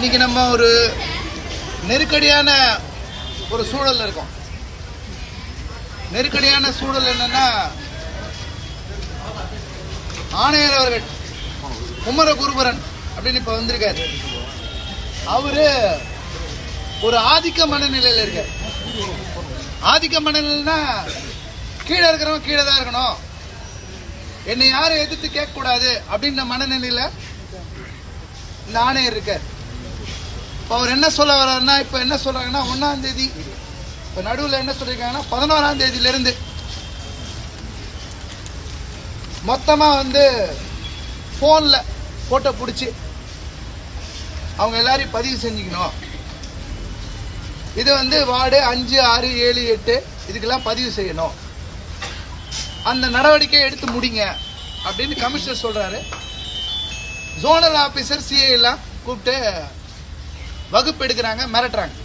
இன்னைக்கு நம்ம ஒரு நெருக்கடியான ஒரு சூழல் இருக்கோம். நெருக்கடியான சூழல் என்னன்னா ஆணையர் அவர்கள் குமரகுருபரன் அப்படின்னு இப்ப வந்திருக்காரு. அவரு ஒரு ஆதிக்க மனநிலையில இருக்கார். ஆதிக்க மனநிலைன்னா கீழே இருக்கிறவங்க கீழே தான் இருக்கணும். என்னை யாரும் எதிர்த்து கேட்க கூடாது அப்படின்ற மனநிலையில இந்த ஆணையர் இருக்கார். இப்போ அவர் என்ன சொல்ல வர்றாருன்னா இப்போ என்ன சொல்கிறாங்கன்னா ஒன்றாம் தேதி இப்போ நடுவில் என்ன சொல்லியிருக்காங்கன்னா பதினோராம் தேதியிலேருந்து மொத்தமாக வந்து ஃபோனில் ஃபோட்டோ பிடிச்சி அவங்க எல்லாரையும் பதிவு செஞ்சுக்கணும். இது வந்து வார்டு அஞ்சு ஆறு ஏழு எட்டு இதுக்கெல்லாம் பதிவு செய்யணும். அந்த நடவடிக்கையை எடுத்து முடிங்க அப்படின்னு கமிஷனர் சொல்கிறாரு ஜோனல் ஆஃபீஸர் சிஏ எல்லாம் கூப்பிட்டு வகுப்பு எடுக்கிறாங்க மிரட்டுறாங்க.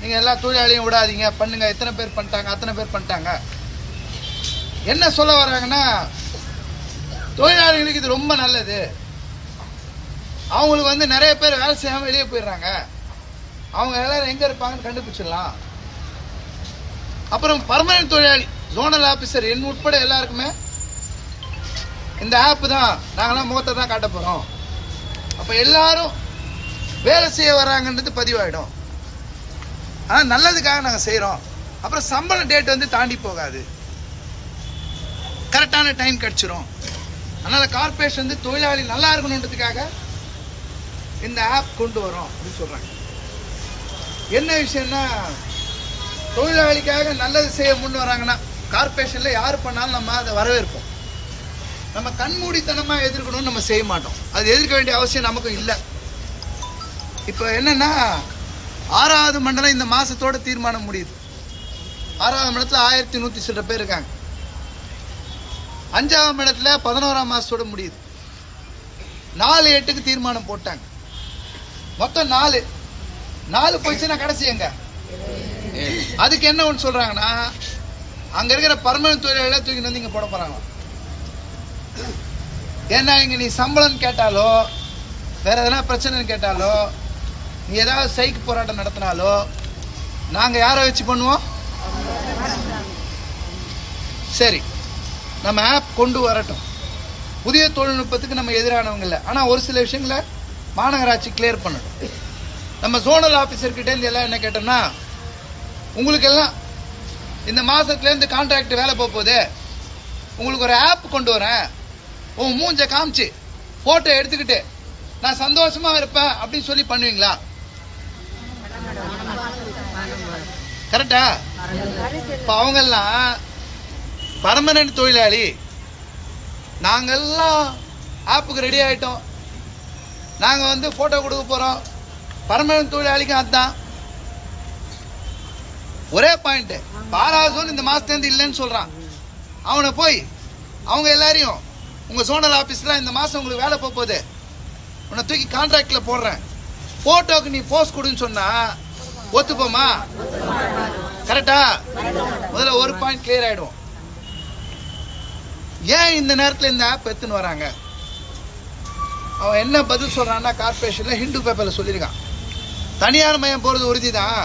நீங்கள் எல்லா தொழிலாளியும் விடாதீங்க பண்ணுங்க எத்தனை பேர் பண்ணிட்டாங்க அத்தனை பேர் பண்ணிட்டாங்க. என்ன சொல்ல வராங்கன்னா தொழிலாளிகளுக்கு இது ரொம்ப நல்லது. அவங்களுக்கு வந்து நிறைய பேர் வேலை செய்யாமல் வெளியே போயிடுறாங்க. அவங்க எல்லாரும் எங்கே இருப்பாங்கன்னு கண்டுபிடிச்சிடலாம். அப்புறம் பர்மனன்ட் தொழிலாளி ஜோனல் ஆஃபீஸர் என் உட்பட எல்லாருக்குமே இந்த ஆப் தான் நாங்களாம் முகத்தை தான் காட்ட போகிறோம் அப்போ எல்லாரும் வேலை செய்ய வராங்கன்றது பதிவாயிடும். ஆனால் நல்லதுக்காக நாங்கள் செய்கிறோம் அப்புறம் சம்பள டேட் வந்து தாண்டி போகாது. கரெக்டான டைம் கிடச்சிரும். அதனால் கார்பரேஷன் வந்து தொழிலாளி நல்லா இருக்கணுன்றதுக்காக இந்த ஆப் கொண்டு வரோம் அப்படின்னு சொல்கிறாங்க என்ன விஷயம்னா தொழிலாளிக்காக நல்லது செய்ய முன் வராங்கன்னா கார்பரேஷனில் யார் பண்ணாலும் நம்ம அதை வரவேற்போம். நம்ம கண்மூடித்தனமாக எதிர்க்கணும்னு நம்ம செய்ய மாட்டோம். அது எதிர்க்க வேண்டிய அவசியம் நமக்கும் இல்லை. இப்போ என்னன்னா ஆறாவது மண்டலம் இந்த மாதத்தோட தீர்மானம் முடியுது. ஆறாவது மண்டலத்தில் ஆயிரத்தி நூற்றி சில பேர் இருக்காங்க. அஞ்சாவது மண்டலத்தில் பதினோராம் மாதத்தோட முடியுது. நாலு எட்டுக்கு தீர்மானம் போட்டாங்க. மொத்தம் நாலு. நாலு போயிடுச்சுன்னா கடைசி எங்க? அதுக்கு என்ன ஒன்று சொல்கிறாங்கன்னா அங்கே இருக்கிற பர்மனன்ட் தொழிலாளர்களை தூக்கி வந்து இங்கே போட போகிறாங்க ஏன்னா இங்கே நீ சம்பளம் கேட்டாலோ வேற எதனா பிரச்சனைன்னு கேட்டாலோ நீ ஏதாவது சைக்கு போராட்டம் நடத்தினாலோ நாங்கள் யாரை வச்சு பண்ணுவோம்? சரி நம்ம ஆப் கொண்டு வரட்டும். புதிய தொழில்நுட்பத்துக்கு நம்ம எதிரானவங்க இல்லை. ஆனால் ஒரு சில விஷயங்களை மாநகராட்சி கிளியர் பண்ணணும். நம்ம ஜோனல் ஆஃபீஸர்கிட்ட இருந்து எல்லாம் என்ன கேட்டோம்னா உங்களுக்கு எல்லாம் இந்த மாதத்துலேருந்து கான்ட்ராக்ட் வேலை போக போகுது. உங்களுக்கு ஒரு ஆப் கொண்டு வரேன். உன் மூஞ்சை காமிச்சு ஃபோட்டோ எடுத்துக்கிட்டு நான் சந்தோஷமாக இருப்பேன் அப்படின்னு சொல்லி பண்ணுவீங்களா? கரெக்டா? இப்போ அவங்கெல்லாம் பர்மனன்ட் தொழிலாளி. நாங்கெல்லாம் ஆப்புக்கு ரெடி ஆயிட்டோம். நாங்கள் வந்து ஃபோட்டோ கொடுக்க போகிறோம் பர்மனன்ட் தொழிலாளிக்கும் அதுதான் ஒரே பாயிண்ட் பாராசோன் இந்த மாதத்துலேருந்து இல்லைன்னு சொல்கிறான் அவனை போய் அவங்க எல்லாரையும் உங்கள் சோனல் ஆஃபீஸில் இந்த மாதம் உங்களுக்கு வேலை போக போகுது. உன்னை தூக்கி கான்ட்ராக்டில் போடுறேன். ஃபோட்டோக்கு நீ போஸ்ட் கொடுன்னு சொன்னா ஒத்துப்போமா? கரெக்டா? முதல்ல ஒரு பாயிண்ட் கிளியர் ஆயிடும். ஏன் இந்த நேரத்தில் இந்த ஆப் எடுத்துன்னு வராங்க? அவன் என்ன பதில் சொல்றான்னா கார்பரேஷன்ல ஹிந்து பேப்பர்ல சொல்லியிருக்கான். தனியார் மயம் போறது உறுதி தான்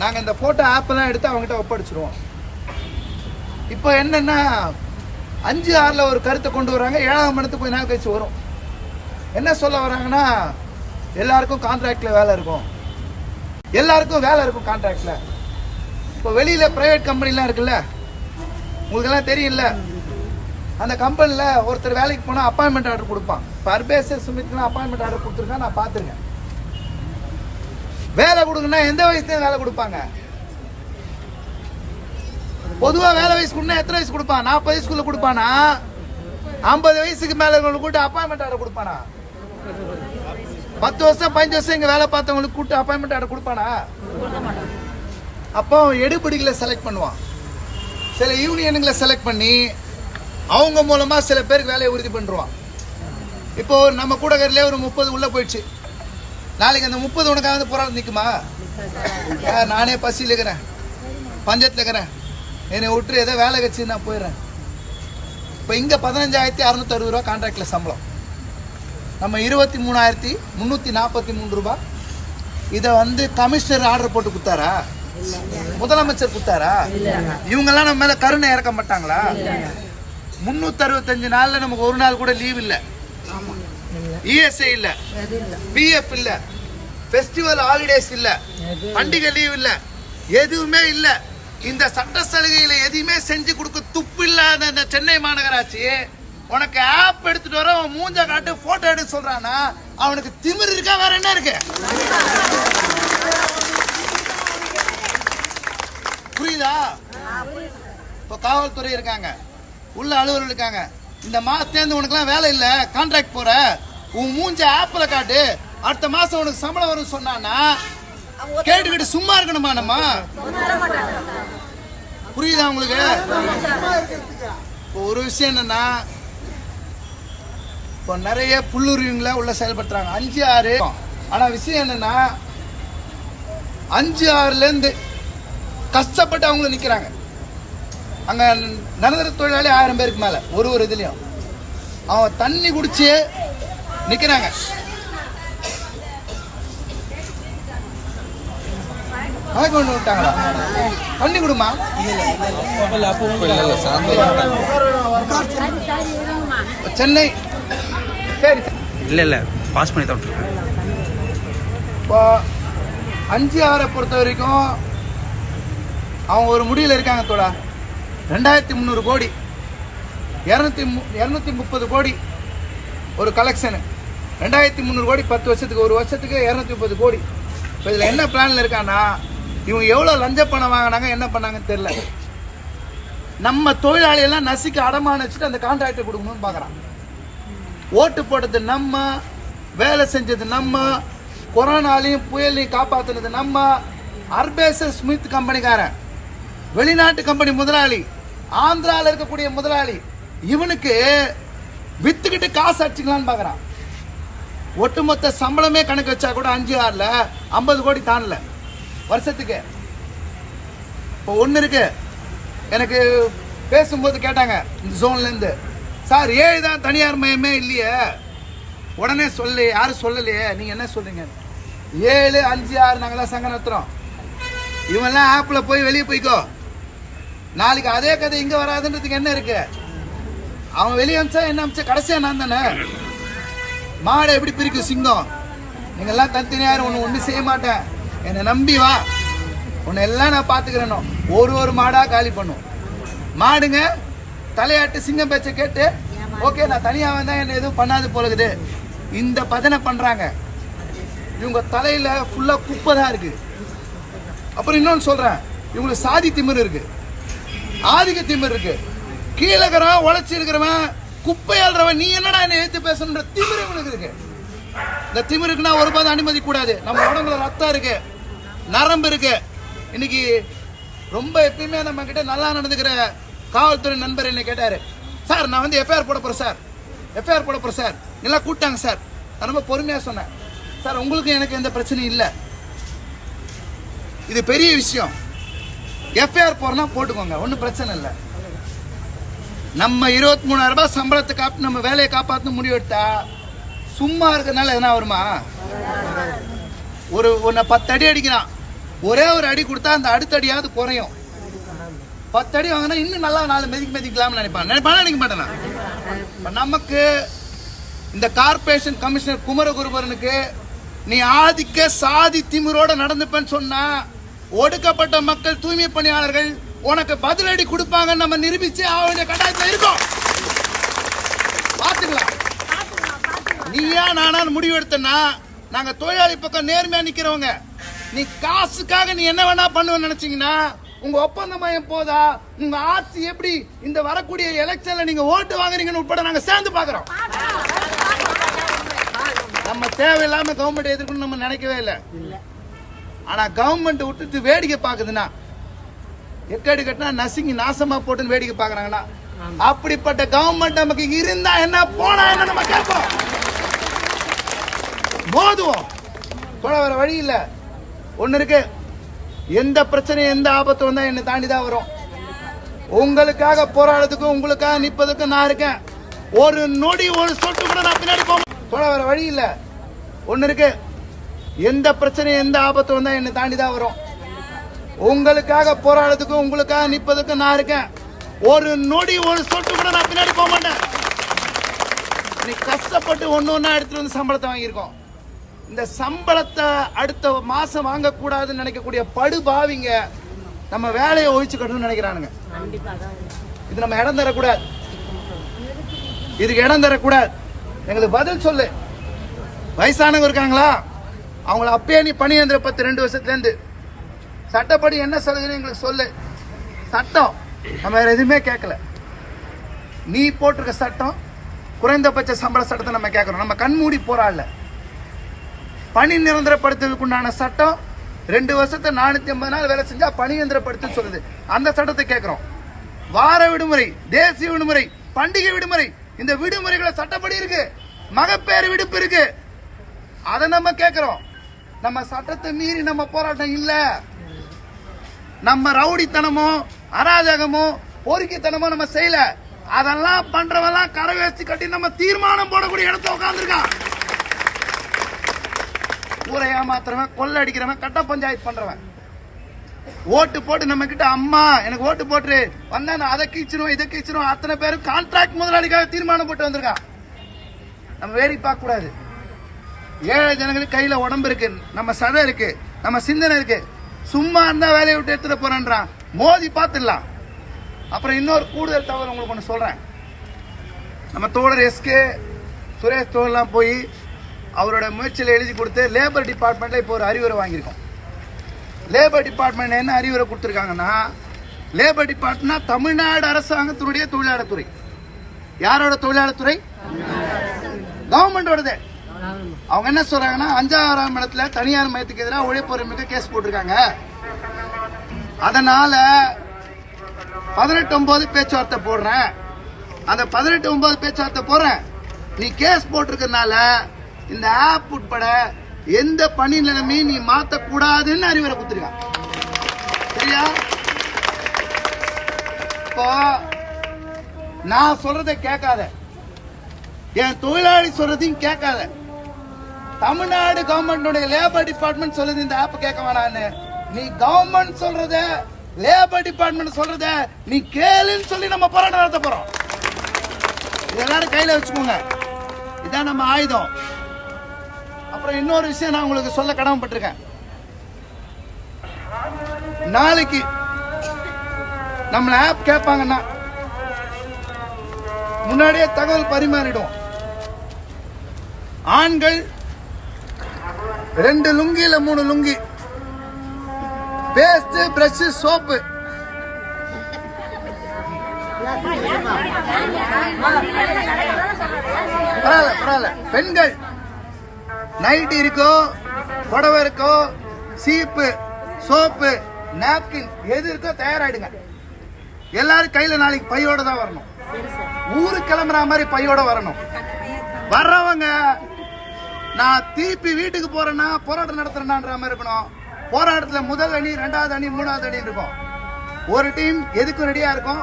நாங்க இந்த போட்டோ ஆப்பெல்லாம் எடுத்து அவங்ககிட்ட ஒப்படைச்சிருவோம். இப்போ என்னன்னா அஞ்சு ஆறுல ஒரு கருத்தை கொண்டு வராங்க. ஏழாம் மணத்துக்கு போய் நாள் கழிச்சு வரும். என்ன சொல்ல வராங்கன்னா எல்லாருக்கும் கான்ட்ராக்டில் வேலை இருக்கும். எல்லாருக்கும் வேலை இருக்கும் கான்ட்ராக்டில் இப்போ வெளியில் ப்ரைவேட் கம்பெனிலாம் இருக்குல்ல? உங்களுக்கெல்லாம் தெரியல அந்த கம்பெனியில் ஒருத்தர் வேலைக்கு போனால் அப்பாயின்மெண்ட் ஆர்டர் கொடுப்பான். இப்போ அர்பேசர் சுமித்லாம் அப்பாயின்மெண்ட் ஆர்டர் கொடுத்துருக்கா? நான் பார்த்துருக்கேன். வேலை கொடுங்கன்னா எந்த வயசுலேயும் வேலை கொடுப்பாங்க? பொதுவாக வேலை வயசு கொடுனா எத்தனை வயசு கொடுப்பான்? நாற்பது வயசுக்குள்ளே கொடுப்பானா? ஐம்பது வயசுக்கு மேலே கூட்டு அப்பாயின்மெண்ட் ஆர்டர் கொடுப்பானா? பத்து வருஷம் பதினஞ்சு வருஷம் இங்க வேலை பார்த்தவங்களுக்கு கூட்டு அப்பாயின்மெண்ட் ஆர்டர் கொடுப்பானா அப்போ எடுபடிகளை செலக்ட் பண்ணுவான். சில யூனியனுங்களை செலக்ட் பண்ணி அவங்க மூலமா சில பேருக்கு வேலையை உறுதி பண்ணிருவான். இப்போ நம்ம கூடகரிலே ஒரு முப்பது உள்ள போயிடுச்சு. நாளைக்கு அந்த முப்பது உனக்காக வந்து போராட்டம் நிற்குமா நானே பசியில் இருக்கிறேன். பஞ்சத்தில் இருக்கிறேன். என்னை விட்டு ஏதோ வேலை கட்சி நான் போயிடுறேன். இப்போ இங்கே பதினஞ்சாயிரத்தி அறுநூத்தி அறுபது ரூபா கான்ட்ராக்டில் சம்பளம். நம்ம இருபத்தி மூணாயிரத்தி முந்நூற்றி நாற்பத்தி மூணு ரூபா. இதை வந்து கமிஷனர் ஆர்டர் போட்டு கொடுத்தாரா? முதலமைச்சர் கொடுத்தாரா? இவங்கெல்லாம் நம்ம மேலே கருணை இறக்க மாட்டாங்களா? முந்நூற்றி அறுபத்தஞ்சு நாளில் நமக்கு ஒரு நாள் கூட லீவ் இல்லை. இஎஸ்ஐ இல்லை. பிஎஃப் இல்லை. ஃபெஸ்டிவல் ஹாலிடேஸ் இல்லை. பண்டிகை லீவ் இல்லை. எதுவுமே இல்லை. இந்த சட்ட சலுகையில் எதையுமே செஞ்சு கொடுக்க துப்பு இல்லாத இந்த சென்னை மாநகராட்சி உனக்கு ஆப் எடுத்துட்டு வர மூஞ்ச காட்டு போட்டோ எடுக்க சொல்றானா அவனுக்கு திமிரு இருக்கா வேற என்ன இருக்கு? புரியுதா? இப்போ காவல்துறை இருக்காங்க. உள்ள அலுவலர் இருக்காங்க. இந்த மாசத்துலேருந்து உனக்குலாம் வேலை இல்லை கான்ட்ராக்ட் போற. உன் மூஞ்ச ஆப்பில் காட்டு. அடுத்த மாசம் உனக்கு சம்பளம் வரும் சொன்னானா கேட்டுக்கிட்டு சும்மா இருக்கணுமா நம்ம? புரியுதா உங்களுக்கு? இப்போ ஒரு விஷயம் என்னன்னா இப்போ நிறைய புல்லுரிவங்களை உள்ள செயல்படுத்துறாங்க. அஞ்சு ஆறு. ஆனா விஷயம் என்னன்னா அஞ்சு ஆறுல இருந்து கஷ்டப்பட்டு அவங்கள நிக்கிறாங்க. அங்க நிரந்தர தொழிலாளி ஆயிரம் பேருக்கு மேல ஒரு ஒரு இதுலயும். அவன் தண்ணி குடிச்சு நிக்கிறாங்க. மயக்கம் கொண்டு விட்டாங்களா? தண்ணி குடுமா? சென்னை சரி. இல்லை இல்லை. பாஸ் பண்ணி தான் விட்ருக்கேன் இப்போ அஞ்சு ஆறை பொறுத்த வரைக்கும் அவங்க ஒரு முடிவில் இருக்காங்க தோடா. ரெண்டாயிரத்தி முந்நூறு கோடி. இரநூத்தி மு இரநூத்தி முப்பது கோடி ஒரு கலெக்ஷனு ரெண்டாயிரத்தி முந்நூறு கோடி பத்து வருஷத்துக்கு ஒரு வருஷத்துக்கு இரநூத்தி முப்பது கோடி. இப்போ இதில் என்ன பிளானில் இருக்கான்னா இவங்க எவ்வளோ லஞ்ச பணம் வாங்கினாங்க என்ன பண்ணாங்கன்னு தெரில நம்ம தொழிலாளியெல்லாம் நசிக்க அடமான வச்சுட்டு அந்த கான்ட்ராக்டை கொடுக்கணும்னு பார்க்குறான் ஓட்டு போட்டது நம்ம வேலை செஞ்சது நம்ம கொரோனாலையும் புயலையும் காப்பாற்றுனது நம்ம. அர்பேசர் ஸ்மித் கம்பெனிக்காரன் வெளிநாட்டு கம்பெனி முதலாளி ஆந்திராவில் இருக்கக்கூடிய முதலாளி இவனுக்கு வித்துக்கிட்டு காசு அடிச்சுக்கலான்னு பார்க்குறான் ஒட்டுமொத்த சம்பளமே கணக்கு வச்சா கூட அஞ்சு ஆறில் ஐம்பது கோடி தாண்டல. வருஷத்துக்கு. இப்போ ஒன்று இருக்கு. எனக்கு பேசும்போது கேட்டாங்க இந்த ஜோன்லேருந்து சார் ஏழு தான் தனியார் மயமே இல்லையே. உடனே சொல்லு யாரும் சொல்லலையே? நீங்க என்ன சொல்றீங்க? ஏழு அஞ்சு ஆறு நாங்களாம் சங்கம் நடத்துறோம். இவெல்லாம் ஆப்பில் போய் வெளியே போய்க்கோ. நாளைக்கு அதே கதை இங்க வராதுன்றதுக்கு என்ன இருக்கு? அவன் வெளியே அமிச்சா என்ன அமிச்சா? கடைசியா நான் தானே? மாடை எப்படி பிரிக்கும் சிங்கம்? நீங்கெல்லாம் தனித்தனியார் ஒன்று ஒன்றும் செய்ய மாட்டேன். என்னை நம்பி வா. உன்னை எல்லாம் நான் பார்த்துக்கிறேனோ ஒரு ஒரு மாடாக காலி பண்ணும். மாடுங்க தலையாட்டு சிங்கம் பேச்சை கேட்டு ஓகே நான் தனியாக வந்தா என்ன எதுவும் பண்ணாது போலகுது இந்த பதனை பண்ணுறாங்க இவங்க தலையில் ஃபுல்லாக குப்பை தான் இருக்குது அப்புறம் இன்னொன்று சொல்கிறேன் இவங்களுக்கு சாதி திமிரு இருக்கு. ஆதிக்க திமிரு இருக்கு. கீழே இருக்கிறவன் உழைச்சி இருக்கிறவன் குப்பை அல்றவன் நீ என்னடா என்ன எடுத்து பேசணுன்ற திமிரு இவனுக்கு இருக்கு. இந்த திமிருக்குன்னா ஒரு பாதம் அனுமதி கூடாது. நம்ம உடம்புல ரத்தம் இருக்கு. நரம்பு இருக்கு. இன்னைக்கு ரொம்ப எப்பயுமே நம்ம கிட்ட நல்லா நடந்துக்கிற காவல்துறை நண்பர் என்ன கேட்டாரு சார் நான் வந்து எஃப்ஐஆர் போட போகிறேன் சார். எஃப்ஐஆர் போட போகிறேன் சார். எல்லாம் கூப்பிட்டாங்க சார். நான் ரொம்ப பொறுமையாக சொன்னேன். சார் உங்களுக்கு எனக்கு எந்த பிரச்சனையும் இல்லை. இது பெரிய விஷயம். எஃப்ஐஆர் போறனா போட்டுக்கோங்க ஒன்றும் பிரச்சனை இல்லை. நம்ம இருபத்தி மூணாயிரம் ரூபாய் சம்பளத்தை காப்பி நம்ம வேலையை காப்பாற்ற முடிவெடுத்தா சும்மா இருக்கிறதுனால எதனா வருமா? ஒரு உன்னை பத்து அடி அடிக்கிறான். ஒரே ஒரு அடி கொடுத்தா அந்த அடுத்த அடியாவது குறையும். பத்து அடி வாங்கினா இன்னும் நல்லா நாலு மெதிக்கு மெதிக்கலாம்னு நினைப்பாங்க. நினைப்பானா நினைக்க மாட்டேனா நமக்கு இந்த கார்பரேஷன் கமிஷனர் குமரகுருபரனுக்கு நீ ஆதிக்க சாதி திமிரோட நடந்துப்பேன்னு சொன்னா ஒடுக்கப்பட்ட மக்கள் தூய்மை பணியாளர்கள் உனக்கு பதிலடி கொடுப்பாங்கன்னு நம்ம நிரூபிச்சு அவனுடைய கட்டாயத்தில் இருக்கோம். பார்த்துக்கலாம். நீயா நானான்னு முடிவு எடுத்தனா நாங்க தொழிலாளி பக்கம் நேர்மையா நிக்கிறவங்க. நீ காசுக்காக நீ என்ன வேணா பண்ணுவேன்னு நினைச்சீங்கன்னா உங்க ஒப்பந்த மையம் போதா? உங்க ஆட்சி எப்படி? இந்த வரக்கூடிய எலெக்ஷன்ல நீங்க ஓட்டு வாங்குறீங்கன்னு உட்பட நாங்க சேர்ந்து பாக்குறோம் நம்ம தேவையில்லாம கவர்மெண்ட் எதிர்க்கணும்னு நம்ம நினைக்கவே இல்லை. ஆனா கவர்மெண்ட் விட்டுட்டு வேடிக்கை பாக்குதுன்னா எக்கடி கட்டினா நசுங்கி நாசமா போட்டுன்னு வேடிக்கை பாக்குறாங்கன்னா அப்படிப்பட்ட கவர்மெண்ட் நமக்கு இருந்தா என்ன போனா என்ன நம்ம கேட்போம். மோதுவோம். கூட வேற வழி இல்ல. ஒண்ணு இருக்கு. எந்த பிரச்சனை எந்த ஆபத்து வந்தால் என்னை தாண்டி தான் வரும். உங்களுக்காக போராடுறதுக்கும் உங்களுக்காக நிற்பதுக்கு நான் இருக்கேன். ஒரு நொடி ஒரு சொட்டு கூட நான் பின்னாடி போக வர வழி இல்லை. ஒன்று இருக்கு. எந்த பிரச்சனையும் எந்த ஆபத்து வந்தால் என்னை தாண்டி தான் வரும். உங்களுக்காக போராடுறதுக்கும் உங்களுக்காக நிற்பதுக்கு நான் இருக்கேன். ஒரு நொடி ஒரு சொட்டு கூட நான் பின்னாடி போக மாட்டேன். நீ கஷ்டப்பட்டு ஒன்று ஒன்றா எடுத்துட்டு வந்து சம்பளத்தை வாங்கியிருக்கோம். இந்த சம்பளத்தை அடுத்த மாசம் வாங்கக்கூடாதுன்னு நினைக்கக்கூடிய படுபாவிங்க நம்ம வேலையை ஒழிச்சுக்கணும்னு நினைக்கிறானுங்க. இது நம்ம இடம் தரக்கூடாது. இதுக்கு இடம் தரக்கூடாது. எங்களுக்கு பதில் சொல்லு. வயசானவங்க இருக்காங்களா? அவங்கள அப்பயே நீ பணி எந்திர பத்து ரெண்டு வருஷத்துலேருந்து. சட்டப்படி என்ன சலுகைன்னு எங்களுக்கு சொல்லு. சட்டம். நம்ம வேறு எதுவுமே கேட்கல. நீ போட்டிருக்க சட்டம் குறைந்தபட்ச சம்பள சட்டத்தை நம்ம கேட்குறோம். நம்ம கண்மூடி போராடல. பணி நிரந்தரப்படுத்துவதற்குண்டான சட்டம் ரெண்டு வருஷத்தை நானூத்தி ஐம்பது நாள் வேலை செஞ்சா பணி நிரந்தரப்படுத்து சொல்லுது. அந்த சட்டத்தை கேட்கிறோம். வார விடுமுறை தேசிய விடுமுறை பண்டிகை விடுமுறை இந்த விடுமுறைகளை சட்டப்படி இருக்கு. மகப்பேறு விடுப்பு இருக்கு. அதை நம்ம கேட்கிறோம். நம்ம சட்டத்தை மீறி நம்ம போராட்டம் இல்ல. நம்ம ரவுடித்தனமோ அராஜகமோ பொறுக்கித்தனமோ நம்ம செய்யல. அதெல்லாம் பண்றவெல்லாம் கரை கட்டி நம்ம தீர்மானம் போடக்கூடிய இடத்த உட்காந்துருக்கான் ஊரை ஏமாத்துறவன் கொள்ளை அடிக்கிறவன் கட்ட பஞ்சாயத்து பண்றவன். ஓட்டு போட்டு நம்ம கிட்ட அம்மா எனக்கு ஓட்டு போட்டு வந்தா அதை கீச்சிரும் இதை கீச்சிரும் அத்தனை பேரும் கான்ட்ராக்ட் முதலாளிக்காக தீர்மானம் போட்டு வந்திருக்கான் நம்ம வேடி பார்க்க கூடாது ஏழை ஜனங்களுக்கு கையில உடம்பு இருக்கு நம்ம சதை இருக்கு நம்ம சிந்தனை இருக்கு. சும்மா இருந்தா வேலையை விட்டு எடுத்துட்டு போறேன்றான். மோதி பார்த்துடலாம். அப்புறம் இன்னொரு கூடுதல் தகவல் உங்களுக்கு ஒன்று சொல்றேன். நம்ம தோழர் எஸ்கே சுரேஷ் தோழர்லாம் போய் அவரோட முயற்சியில் எழுதி கொடுத்து லேபர் டிபார்ட்மெண்ட்டில் இப்போ ஒரு அறிவுரை வாங்கியிருக்கோம். லேபர் டிபார்ட்மெண்ட் என்ன அறிவுரை கொடுத்துருக்காங்கன்னா லேபர் டிபார்ட்மெண்ட்னா தமிழ்நாடு அரசாங்கத்தினுடைய தொழிலாளர் துறை யாரோட தொழிலாளர் துறை கவர்மெண்டோடது அவங்க என்ன சொல்றாங்கன்னா அஞ்சாறாம் இடத்துல தனியார் மையத்துக்கு எதிராக உழைப்புரிமைக்கு கேஸ் போட்டிருக்காங்க. அதனால பதினெட்டு ஒன்பது பேச்சுவார்த்தை போடுறேன். அந்த பதினெட்டு ஒன்பது பேச்சுவார்த்தை போடுறேன். நீ கேஸ் போட்டிருக்கறனால இந்த ஆப் உட்பட எந்த பணி நிலைமையும் நீ மாத்த கூடாதுன்னு அறிவுரை கொடுத்துருக்கான். சரியா? இப்போ நான் சொல்றதை கேட்காத. என் தொழிலாளி சொல்றதையும் கேட்காத. தமிழ்நாடு கவர்மெண்டோட லேபர் டிபார்ட்மெண்ட் சொல்லுது இந்த ஆப் கேட்க வேணான்னு. நீ கவர்மெண்ட் சொல்றத லேபர் டிபார்ட்மெண்ட் சொல்றத நீ கேளுன்னு சொல்லி நம்ம போராட்டம் நடத்த போறோம். எல்லாரும் கையில வச்சுக்கோங்க. இதான் நம்ம ஆயுதம். அப்புறம் இன்னொரு விஷயம் நான் உங்களுக்கு சொல்ல கடமைப்பட்டிருக்கேன். நாளைக்கு நம்மள ஆப் கேட்பாங்கன்னா முன்னாடியே தகவல் பரிமாறிடுவோம். ஆண்கள் ரெண்டு லுங்கி இல்ல மூணு லுங்கி. பேஸ்ட் பிரஷ் சோப்பு பரவாயில்ல பரவாயில்ல. பெண்கள் நைட் இருக்கோ புடவை இருக்கோ சீப்பு சோப்பு நாப்கின் எது இருக்கோ தயாராயிடுங்க. எல்லாரும் கையில நாளைக்கு பையோட தான் வரணும். ஊருக்கு கிளம்புற மாதிரி பையோட வரணும். வர்றவங்க நான் திருப்பி வீட்டுக்கு போறேன்னா போராட்டம் நடத்துறேன்ற மாதிரி இருக்கணும். போராட்டத்தில் முதல் அணி ரெண்டாவது அணி மூணாவது அணி இருக்கும். ஒரு டீம் எதுக்கும் ரெடியா இருக்கும்?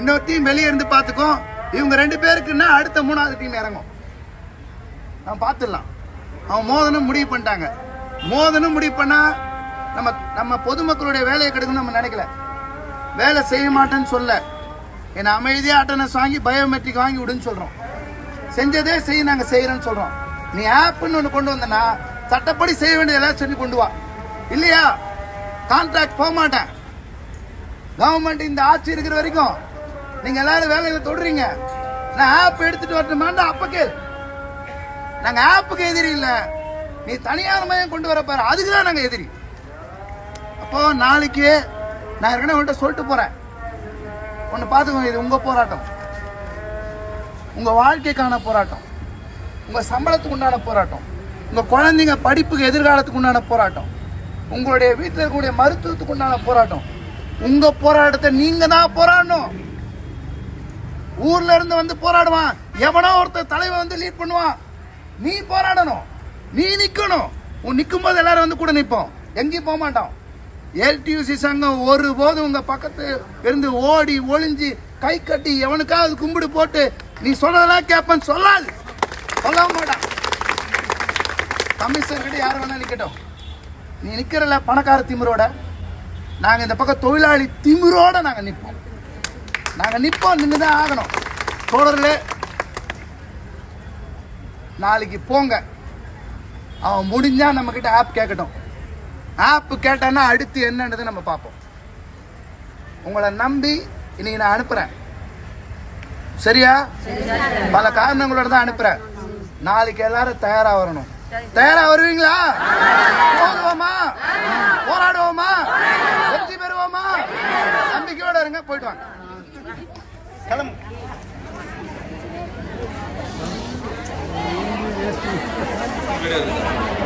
இன்னொரு டீம் வெளியே இருந்து பார்த்துக்கும். இவங்க ரெண்டு பேருக்குன்னா அடுத்த மூணாவது டீம் இறங்கும். நான் பார்த்துடலாம். அவன் மோதனம் முடிவு பண்ணிட்டாங்க. மோதனம் முடிவு பண்ணா நம்ம நம்ம பொதுமக்களுடைய வேலையை கெடுக்கணும்னு நம்ம நினைக்கல. வேலை செய்ய மாட்டேன்னு சொல்ல. என்னை அமைதியாக அட்டனஸ் வாங்கி பயோமெட்ரிக் வாங்கி விடுன்னு சொல்கிறோம் செஞ்சதே செய்ய நாங்கள் செய்கிறோன்னு சொல்கிறோம் நீ ஆப்புன்னு ஒன்று கொண்டு வந்தனா சட்டப்படி செய்ய வேண்டிய எல்லாம் சொல்லி கொண்டு வா. இல்லையா? கான்ட்ராக்ட் போக மாட்டேன். கவர்மெண்ட் இந்த ஆட்சி இருக்கிற வரைக்கும் நீங்கள் எல்லாரும் வேலையில் தொடுறீங்க நான் ஆப் எடுத்துகிட்டு வரட்டுமான்னு அப்போ கேள். நாங்க ஆப்புக்கு எதிரி இல்ல. நீ தனியார் மையம் கொண்டு வர பாரு. அதுக்கு தான் நாங்க எதிரி. அப்போ நாளைக்கு நான் ஏற்கனவே உங்கள்கிட்ட சொல்லிட்டு போறேன். ஒன்று பார்த்துக்கோங்க இது உங்க போராட்டம். உங்க வாழ்க்கைக்கான போராட்டம். உங்க சம்பளத்துக்கு உண்டான போராட்டம். உங்க குழந்தைங்க படிப்புக்கு எதிர்காலத்துக்கு உண்டான போராட்டம். உங்களுடைய வீட்டில் இருக்கக்கூடிய மருத்துவத்துக்கு உண்டான போராட்டம். உங்க போராட்டத்தை நீங்க தான் போராடணும். ஊர்ல இருந்து வந்து போராடுவான். எவனோ ஒருத்தர் தலைவன் வந்து லீட் பண்ணுவான். நீ போராடணும். நீ நிக்கணும். உன் நிற்கும் போது எல்லாரும் வந்து கூட நிற்போம் எங்கேயும் போக மாட்டோம். எல்டியூசி சங்கம் ஒரு போதும் உங்க பக்கத்து இருந்து ஓடி ஒளிஞ்சு கை கட்டி எவனுக்காவது கும்பிடு போட்டு நீ சொல்றதெல்லாம் கேட்பேன்னு சொல்லாது. சொல்ல மாட்டான். கமிஷனர் கிட்ட யார் வேணா நிக்கட்டும். நீ நிக்கிறல பணக்கார திமிரோட. நாங்க இந்த பக்கம் தொழிலாளி திமிரோட நாங்க நிற்போம் நாங்க நிற்போம் நின்று தான் ஆகணும். தோழர்களே நாளைக்கு போங்க. அவன் முடிஞ்சால் நம்மக்கிட்ட ஆப் கேட்கட்டும் ஆப் கேட்டான்னா அடுத்து என்னன்றதை நம்ம பார்ப்போம். உங்களை நம்பி இன்னைக்கு நான் அனுப்புகிறேன் சரியா? பல காரணங்களோட தான் அனுப்புகிறேன் நாளைக்கு எல்லாரும் தயாராக வரணும். தயாரா வருவீங்களா? போதுவோமா போராடுவோமா? வெற்றி பெறுவோமா? நம்பிக்கையோட இருங்க போயிட்டு வாங்க. கிளம்பு. Verelim.